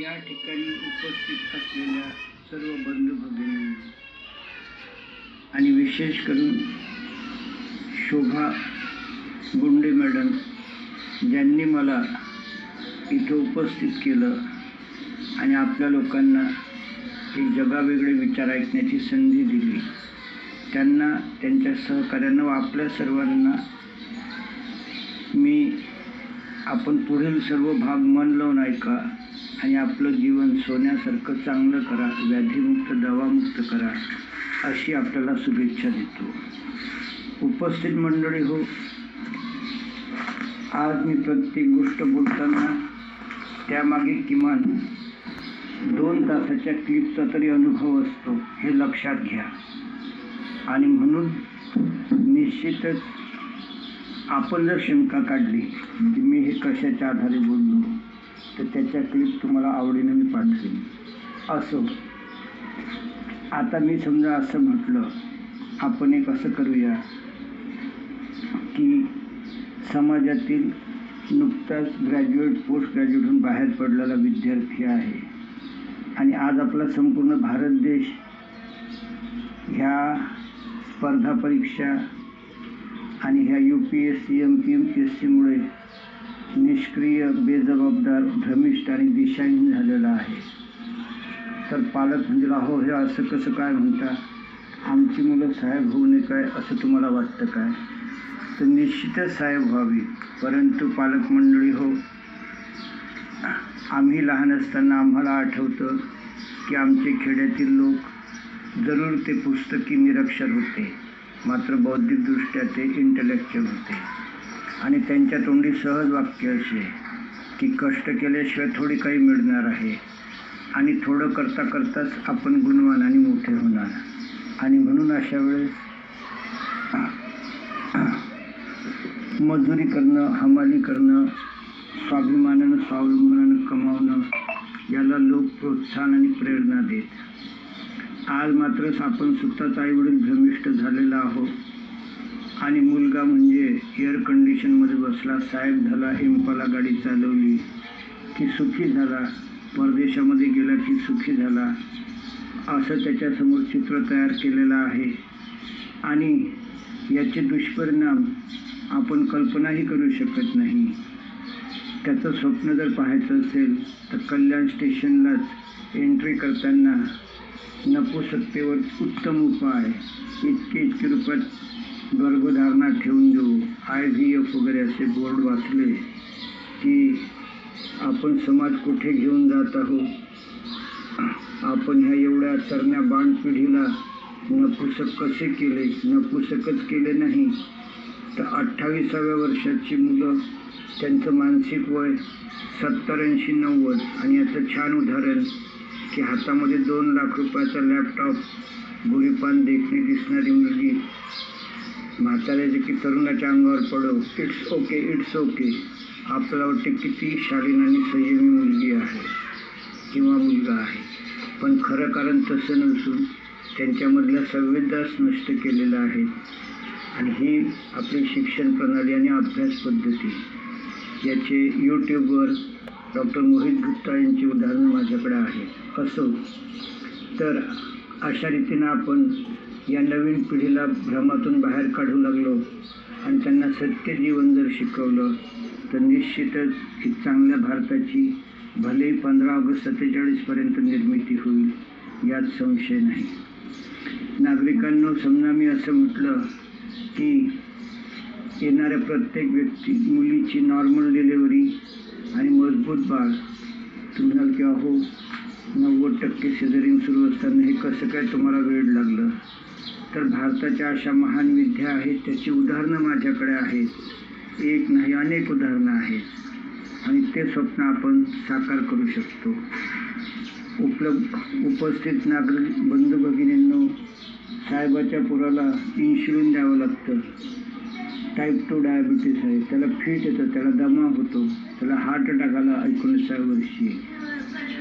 या ठिकाणी उपस्थित असलेल्या सर्व बंधू भगिनी आणि विशेष करून शोभा गुंडे मॅडम ज्यांनी मला इथं उपस्थित केलं आणि आपल्या लोकांना एक जगावेगळे विचार ऐकण्याची संधी दिली. त्यांना त्यांच्या सहकार्यांना व आपल्या सर्वांना मी आपण पुढील सर्व भाग मन लावून ऐका आणि आपलं जीवन सोन्यासारखं चांगलं करा व्याधीमुक्त दवामुक्त करा अशी आपल्याला शुभेच्छा देतो. उपस्थित मंडळी हो आज मी प्रत्येक गोष्ट बोलताना त्यामागे किमान दोन तासाच्या क्लिपचा तरी अनुभव असतो हे लक्षात घ्या. आणि म्हणून निश्चितच आपण जर शंका काढली की मी हे कशाच्या आधारे बोललो तर त्याच्या क्लिप तुम्हाला आवडीनं मी पाठवेन. असो. आता मी समजा असं म्हटलं आपण एक असं करूया की समाजातील नुकताच ग्रॅज्युएट पोस्ट ग्रॅज्युएटहून बाहेर पडलेला विद्यार्थी आहे. आणि आज आपला संपूर्ण भारत देश ह्या स्पर्धा परीक्षा आणि ह्या U P S C M P M P S सीमुळे निष्क्रिय बेजबाबदार भ्रमिष्ठ आणि दिशाहीन झालेला आहे. तर पालक म्हणजे अहो हे असं कसं काय म्हणता? आमची मुलं साहेब होऊ नये काय? असं तुम्हाला वाटतं काय? तर निश्चितच साहेब व्हावी. परंतु पालक मंडळी हो आम्ही लहान असताना आम्हाला आठवतं की आमचे खेड्यातील लोक जरूर ते पुस्तकी निरक्षर होते. मात्र बौद्धिकदृष्ट्या ते इंटलेक्च्युअल होते. आणि त्यांच्या तोंडी सहज वाक्य असे की कष्ट केल्याशिवाय थोडी काही मिळणार आहे. आणि थोडं करता करताच आपण गुणवान आणि मोठे होणार. आणि म्हणून अशा वेळेस मजुरी करणं हमाली करणं स्वाभिमानानं स्वावलंबनानं कमावणं याला लोक प्रोत्साहन आणि प्रेरणा देत. आज मात्र आपण स्वतःच आईवडील भ्रमिष्ट झालेलो आणि म्हणजे एअर कंडिशनमध्ये बसला साहेब झाला इम्पाला गाडी चालवली. की सुखी झाला परदेशामध्ये गेला की सुखी झाला. असं त्याच्यासमोर चित्र तयार केलेलं आहे. आणि याचे दुष्परिणाम आपण कल्पनाही करू शकत नाही. त्याचं स्वप्न जर पाहायचं असेल तर कल्याण स्टेशनलाच एंट्री करताना नपुसत्तेवर उत्तम उपाय. इतके इतके रुपयात गर्भधारणा ठेवून देऊ. आय व्ही एफ वगैरे असे बोर्ड वाचले की आपण समाज कुठे घेऊन जात आहोत? आपण ह्या एवढ्या तरण्या बाण पिढीला नपुसक कसे केले? नपुसकच केले नाही. तर अठ्ठावीसाव्या वर्षाची मुलं त्यांचं मानसिक वय सत्तर ऐंशी नव्वद आणि याचं छान उदाहरण की हातामध्ये दोन लाख रुपयाचा लॅपटॉप गोरीपान देखणे दिसणारी मुलगी म्हाताऱ्याचे की तरुणाच्या अंगावर पडो. इट्स ओके इट्स ओके आपल्याला वाटते किती शालीन आणि संयमी मुलगी आहे. किंवा मुलगा आहे. पण खरं कारण तसं नसून त्यांच्यामधला संवेदास नष्ट केलेला आहे. आणि ही आपली शिक्षण प्रणाली आणि अभ्यास पद्धती. याचे यूट्यूबवर डॉक्टर मोहित गुप्ता यांची उदाहरणं माझ्याकडे आहेत असो. तर अशा रीतीनं आपण या नवीन पिढीला भ्रमातून बाहेर काढू लागलो आणि त्यांना सत्य जीवन जर शिकवलं तर निश्चितच ही चांगल्या भारताची भलेही पंधरा ऑगस्ट सत्तेचाळीसपर्यंत निर्मिती होईल यात संशय नाही. नागरिकांनो समजा मी असं म्हटलं की येणाऱ्या प्रत्येक व्यक्ती मुलीची नॉर्मल डिलेवरी आणि मजबूत बाळ तुम्ही किंवा की अहो नव्वद टक्के सिझरिंग सुरू असताना हे कसं काय तुम्हाला वेळ लागलं? तर भारताच्या अशा महान विद्या आहेत त्याची उदाहरणं माझ्याकडे आहेत. एक नाही अनेक उदाहरणं आहेत. आणि ते स्वप्न आपण साकार करू शकतो. उपलब्ध उपस्थित नागरिक बंधू भगिनींनो साहेबाच्या पुराला इन्शुलिन द्यावं लागतं. टाईप टू डायबिटीस आहे. त्याला फिट येतं त्याला दमा होतो. त्याला हार्ट अटॅक आला एकोणीसाव्या वर्षी.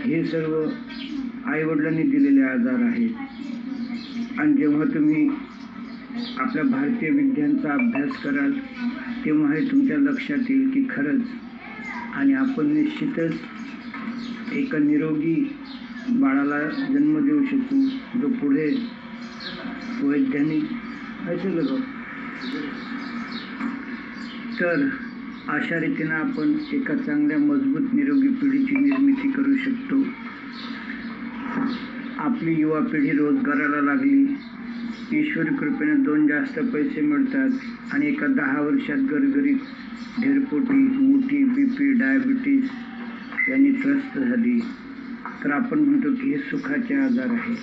हे सर्व आईवडिलांनी दिलेले आजार आहेत. आणि जेव्हा तुम्ही आपल्या भारतीय विद्यांचा अभ्यास कराल तेव्हा हे तुमच्या लक्षात येईल की खरंच आणि आपण निश्चितच एका निरोगी बाळाला जन्म देऊ शकू जो पुढे वैज्ञानिक असेल तर अशा रीतीनं आपण एका चांगल्या मजबूत निरोगी पिढीची निर्मिती करू आपली युवा पिढी रोजगाराला लागली. ईश्वर कृपेने दोन जास्त पैसे मिळतात आणि एका दहा वर्षात गरगरीत ढेरपोटी मोठी बी पी डायबिटीज यांनी त्रस्त झाली. तर आपण म्हणतो की हे सुखाचे आजार आहे.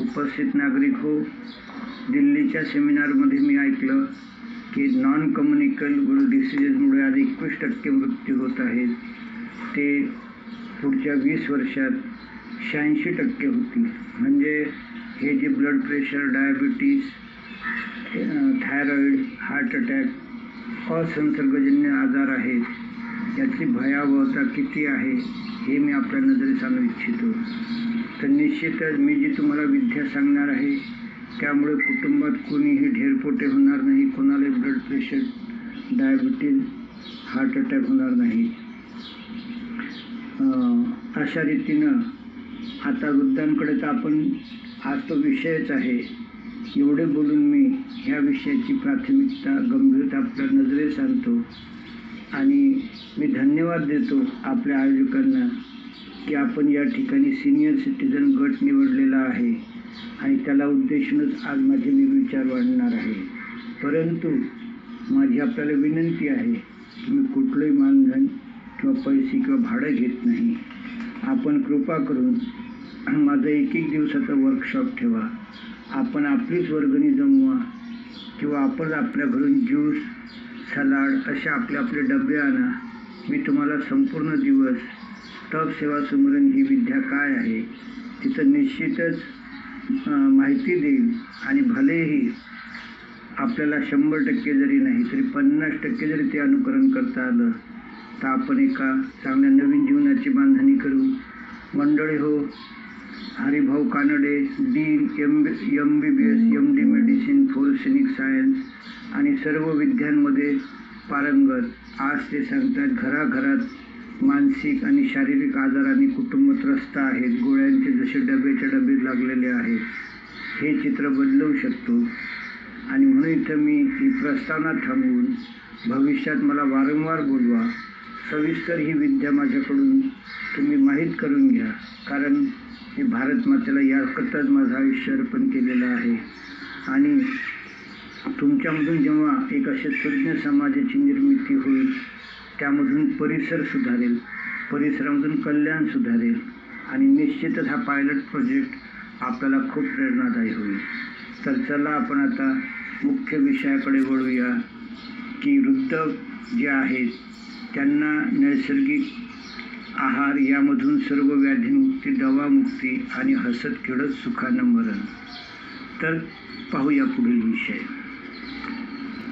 उपस्थित नागरिक हो. दिल्लीच्या सेमिनारमध्ये मी ऐकलं की नॉन कम्युनिकल डिसिजेसमुळे आज एकवीस टक्के मृत्यू होत आहेत. ते पुढच्या वीस वर्षात शहाऐंशी टक्के होती. म्हणजे हे जे blood pressure diabetes thyroid heart attack असंसर्गजन्य आजार आहेत याची भयावहता किती आहे हे मी आपल्या नजरे सांगू इच्छितो. तर निश्चितच मी जी तुम्हाला विद्या सांगणार आहे त्यामुळे कुटुंबात कोणीही ढेरपोटे होणार नाही कोणालाही blood pressure diabetes heart attack होणार नाही. अशा रीतीनं आता वृद्धांकडे तर आपण आज तो विषयच आहे. एवढे बोलून मी ह्या विषयाची प्राथमिकता गंभीरता आपल्या नजरेस आणतो आणि मी धन्यवाद देतो आपल्या आयोजकांना की आपण या ठिकाणी सिनियर सिटीजन गट निवडलेला आहे. आणि त्याला उद्देशूनच आज माझे मी विचार वाढणार आहे. परंतु माझी आपल्याला विनंती आहे मी कुठलंही मानधन किंवा पैसे किंवा भाडं घेत नाही. आपण कृपा करून माझं एक एक दिवसाचं वर्कशॉप ठेवा. आपण आपलीच वर्गणी जमवा. किंवा आपण आपल्या घरून ज्यूस सलाड असे आपले आपले डबे आणा. मी तुम्हाला संपूर्ण दिवस तप सेवा सुमरण ही विद्या काय आहे तिथं निश्चितच माहिती देईल. आणि भलेही आपल्याला शंभर टक्के जरी नाही तरी पन्नास टक्के जरी ते अनुकरण करता आलं तर आपण एका चांगल्या नवीन जीवनाची बांधणी करू. मंडळी हो Haribhau Kanade dean M M B B S M D medicine forensic science आणि सर्व विद्यांमध्ये पारंगत. आज ते सांगतात घराघरात मानसिक आणि शारीरिक आजाराने कुटुंब त्रस्त आहेत. गोळ्यांचे जसे डबेचे डबे लागलेले आहेत. हे चित्र बदलवू शकतो. आणि म्हणून इथं मी ही प्रस्तावना थांबवून भविष्यात मला वारंवार बोलवा. सविस्तर ही विद्या माझ्याकडून तुम्ही माहीत करून घ्या. कारण मी भारत मातेला याकरताच माझं आयुष्य अर्पण केलेलं आहे. आणि तुमच्यामधून जेव्हा एक असे तज्ज्ञ समाजाची निर्मिती होईल त्यामधून परिसर सुधारेल परिसरामधून कल्याण सुधारेल आणि निश्चितच हा पायलट प्रोजेक्ट आपल्याला खूप प्रेरणादायी होईल. तर चला आपण आता मुख्य विषयाकडे वळूया की वृद्ध जे आहेत त्यांना नैसर्गिक आहार यामधून सर्व व्याधीमुक्ती दवामुक्ती आणि हसत खेळत सुखानं मरण. तर पाहूया पुढील विषय.